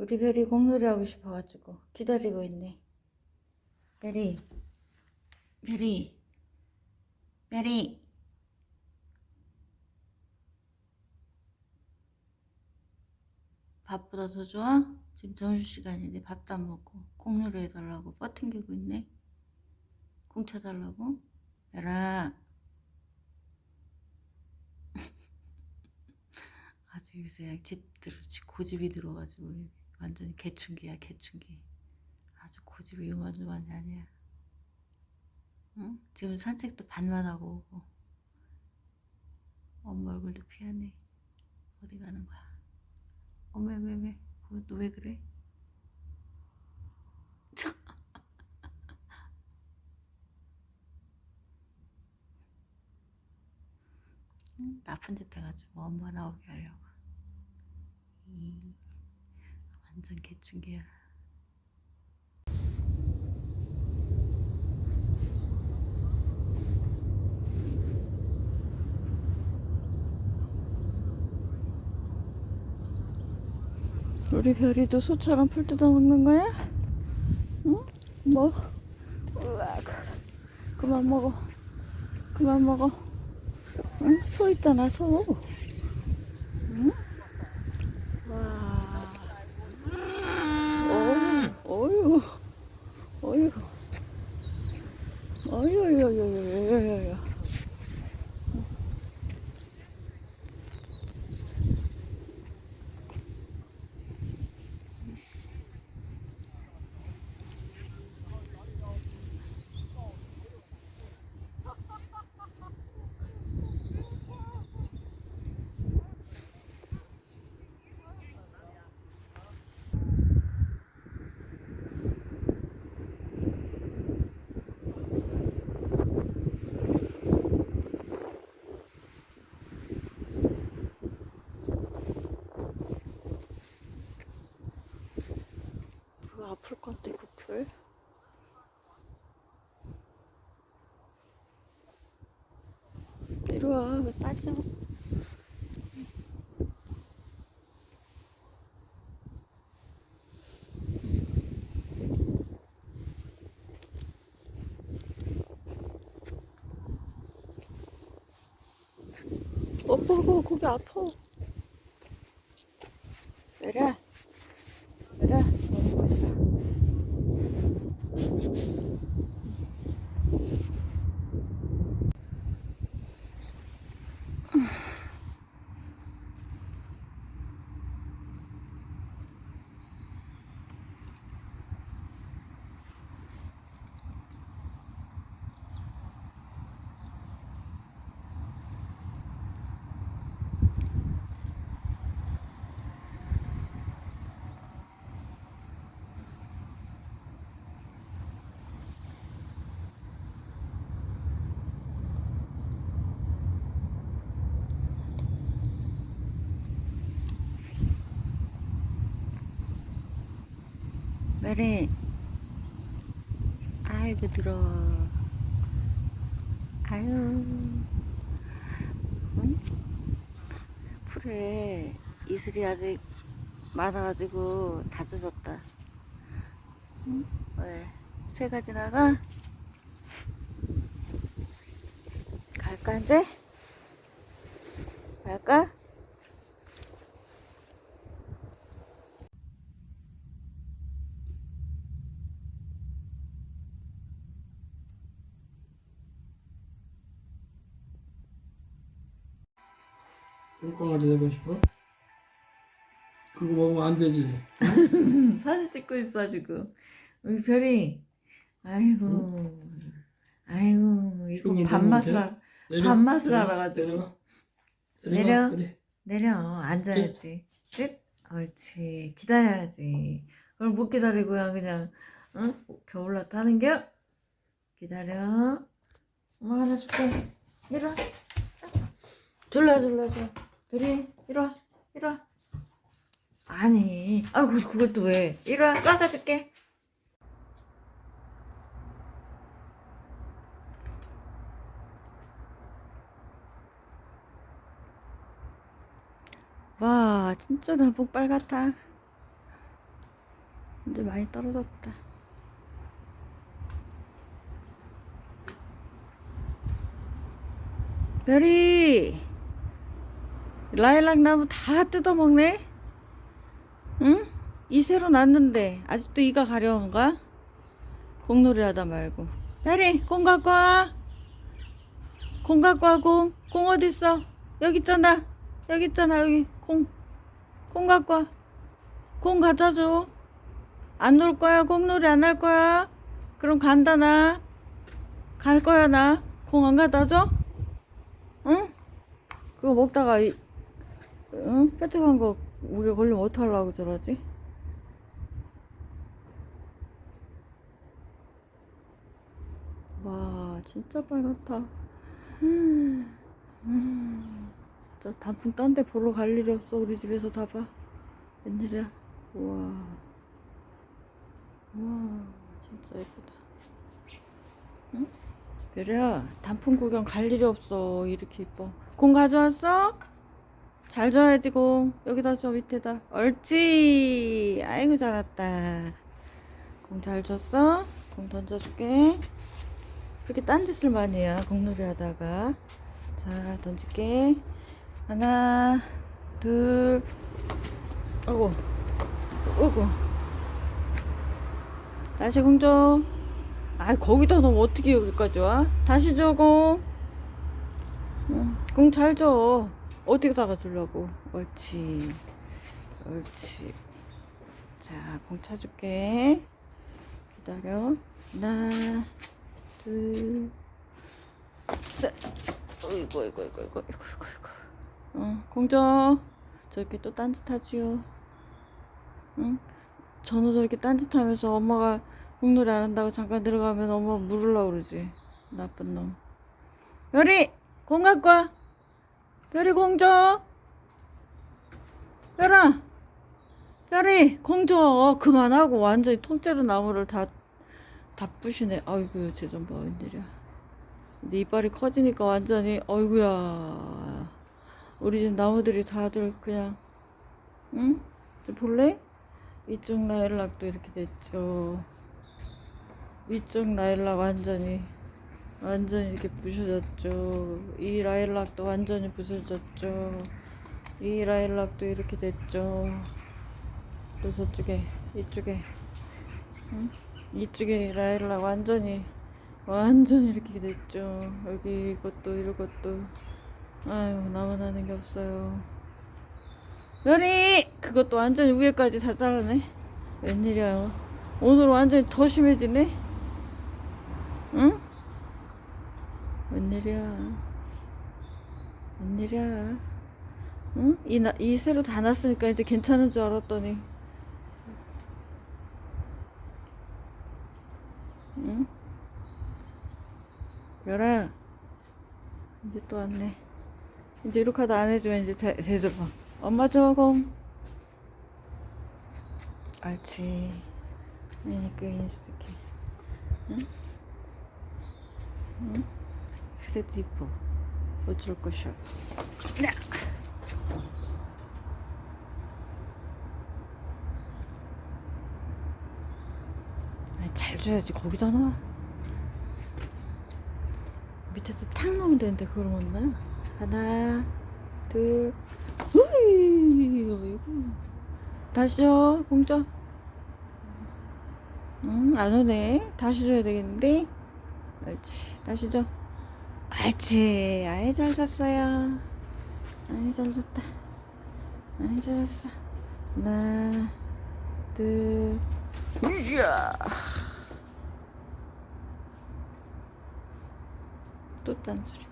우리 별이 공놀이 하고 싶어가지고 기다리고 있네. 별이, 별이, 별이. 밥보다 더 좋아? 지금 점심시간인데 밥도 안 먹고 공놀이 해달라고 뻗팅기고 있네. 공 쳐달라고? 별아. 아주 요새 집들어 고집이 들어가지고 완전히 개춘기야 개춘기. 아주 고집이 요만요만이 아니야. 응? 지금 산책도 반만 하고 오고 엄마 얼굴도 피하네. 어디 가는 거야? 어메 메메. 그것도 왜 그래? 나쁜 짓 해가지고 엄마 나오게 하려고. 이 완전 개충기야. 우리 별이도 소처럼 풀 뜯어 먹는 거야? 응? 뭐? 으악. 그만 먹어. 그만 먹어. 응? 소 있잖아, 소. 응? 와. 어휴, 어휴, 어휴, 어휴, 어휴, 어휴, 어휴. 그거 아플 건데 그 풀? 이리 와, 왜 빠져? 어, 어, 거기 아파. 내려. 내려. 먹고 있어. 메리 아이고 들어 아유 응? 풀에 이슬이 아직 많아가지고 다 젖었다 응? 왜? 새가 지나가? 갈까 이제? 갈까? 똥강아지 되고 싶어? 그거 먹으면 안 되지. 사진 찍고 있어 지금. 우리 별이 아이고. 아이고 이거 흉을 밥맛을 먹으면 알 내려, 밥맛을 내려, 알아가지고. 내려가. 내려. 내려가, 그래. 내려. 앉아야지. 끝 옳지. 기다려야지. 그걸 못 기다리고야 그냥. 응? 겨울나타 하는겨? 기다려. 엄마 하나 줄게. 이리 와. 졸라 졸라 졸라 별이 이리 와 이리 와. 아니 아이고 그것도 왜? 이리 와 깎아줄게. 와 진짜 나복 빨갛다. 이제 많이 떨어졌다. 별이 라일락 나무 다 뜯어먹네? 응? 이 새로 났는데 아직도 이가 가려운가? 공놀이 하다 말고 별이 공 갖고 와. 공 갖고 와 공. 공 어디 있어? 여기 있잖아. 여기 있잖아 여기 공. 공 갖고 와. 공 갖다 줘. 안 놀 거야? 공놀이 안 할 거야? 그럼 간다 나. 갈 거야 나. 공 안 갖다 줘? 응? 그거 먹다가 이, 응? 뾰족한 거 목에 걸리면 어떡하려고 저러지? 와 진짜 빨갛다. 음, 음, 진짜 단풍 딴 데 보러 갈 일이 없어 우리 집에서 다 봐. 웬일이야? 우와. 우와 진짜 예쁘다. 응? 별이야 단풍 구경 갈 일이 없어 이렇게 이뻐. 공 가져왔어? 잘 줘야지 공 여기다 줘 밑에다. 옳지 아이고 잘했다. 공 잘 줬어? 공 던져줄게. 그렇게 딴짓을 많이 해요 공놀이 하다가. 자 던질게. 하나 둘 어구. 어구. 다시 공줘. 아 거기다 놓으면 어떻게 여기까지 와? 다시 줘공. 공잘줘 어디다가 주려고 옳지 옳지 자 공 차줄게 기다려 하나 둘, 셋. 어이구, 어이구, 어이구, 어이구, 어이구, 어이구. 어, 공정. 저렇게 또 딴짓하지요. 응? 전후 저렇게 딴짓하면서 엄마가 공놀이 안 한다고 잠깐 들어가면 엄마 물으려고 그러지. 나쁜 놈. 별이! 공 갖고 와! 별이 공정! 별아! 별이! 공정! 그만하고 완전히 통째로 나무를 다 다 부시네. 아이고 쟤좀 봐, 웬일이야. 이제 이빨이 커지니까 완전히, 어이구야. 우리 집 나무들이 다들 그냥, 응? 좀 볼래? 이쪽 라일락도 이렇게 됐죠. 이쪽 라일락 완전히, 완전히 이렇게 부셔졌죠. 이 라일락도 완전히 부서졌죠. 이 라일락도 이렇게 됐죠. 또 저쪽에, 이쪽에, 응? 이쪽에 라일락 완전히 완전히 이렇게 됐죠. 여기 이것도 이것도 아유 나무 나는 게 없어요. 별이 그것도 완전히 위에까지 다 잘라네. 웬일이야? 오늘 완전히 더 심해지네. 응? 웬일이야? 웬일이야? 응? 이, 나, 이 새로 다 났으니까 이제 괜찮은 줄 알았더니 응? 별아 이제 또 왔네 이제 이렇게 하다 안 해주면 이제 대, 대들어 엄마 저공 옳지 그러니까 인스타키 응? 응? 그래도 이뻐. 어쩔 것이야. 야! 아니, 잘 줘야지. 거기다 놔. 밑에서 탁 넣으면 되는데 그걸 못 놔. 하나 둘. 으이 어이구 다시 줘 공짜. 응 안 오네. 다시 줘야 되겠는데? 옳지. 다시 줘 옳지. 아이 잘 잤어요. 아이 잘 잤다. 아이 잘 잤어. 하나 둘 이야. 또 딴소리